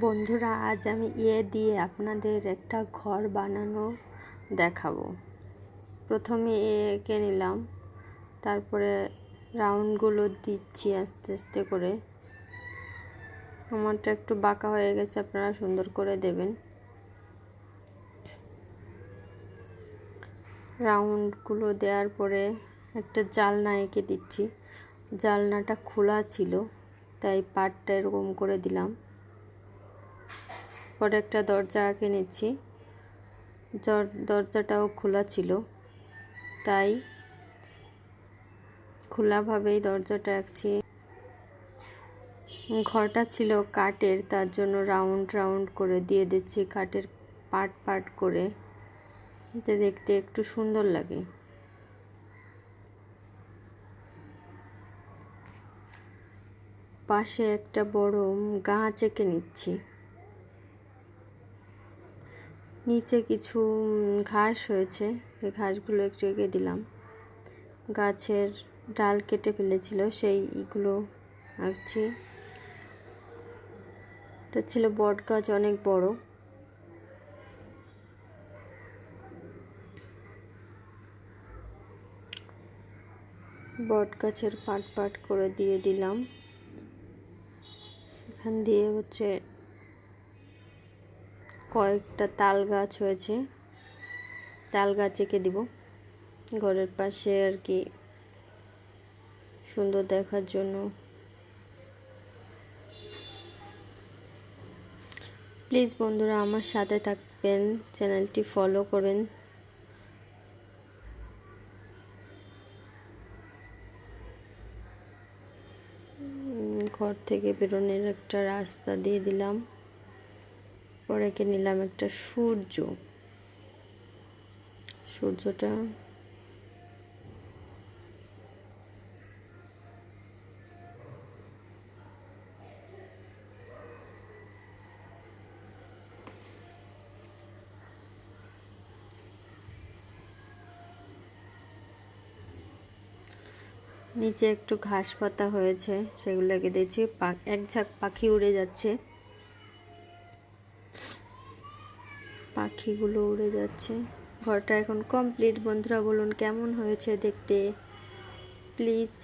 বন্ধুরা, আজ আমি ইয়ে দিয়ে আপনাদের একটা ঘর বানানো দেখাবো। প্রথমে এঁকে নিলাম, তারপরে রাউন্ডগুলো দিচ্ছি আস্তে আস্তে করে। আমারটা একটু বাঁকা হয়ে গেছে, আপনারা সুন্দর করে দেবেন। রাউন্ডগুলো দেওয়ার পরে একটা জালনা এঁকে দিচ্ছি। জালনাটা খোলা ছিল, তাই পাটটা এরকম করে দিলাম। পরে একটা দরজা আঁকে নিচ্ছি। দরজাটাও খোলা ছিল। তাই খোলাভাবেই দরজাটা আঁকছি। ঘরটা ছিল কাঠের, তার জন্য রাউন্ড রাউন্ড করে দিয়ে দিচ্ছি কাঠের পাট পাট করে। যাতে দেখতে একটু সুন্দর লাগে। পাশে একটা বড় গাছ এঁকে নিচ্ছি। নিচে কিছু ঘাস হয়েছে। এই ঘাসগুলো একটু এঁকে দিলাম। গাছের ডাল কেটে ফেলেছিল সেই ইগুলো আঁকছি। এটা ছিল বট গাছ, অনেক বড়। বট গাছের পাট পাট করে দিয়ে দিলাম। এখান দিয়ে হচ্ছে কয়েকটা তাল গাছ হয়েছে। তাল গাছ এঁকে দিব। ঘরের পাশে আর কি সুন্দর দেখার জন্য। প্লিজ বন্ধুরা, আমার সাথে থাকবেন, চ্যানেলটি ফলো করবেন। ঘর থেকে বেরোনোর একটা রাস্তা দিয়ে দিলাম। পরে এঁকে নিলাম একটা সূর্য। সূর্যটা নিচে একটু ঘাস পাতা হয়েছে, সেগুলোকে দেখছি এক ঝাঁক পাখি উড়ে যাচ্ছে। পাখিগুলো উড়ে যাচ্ছে। ঘরটা এখন কমপ্লিট বন্ধুরা বলুন কেমন হয়েছে দেখতে। প্লিজ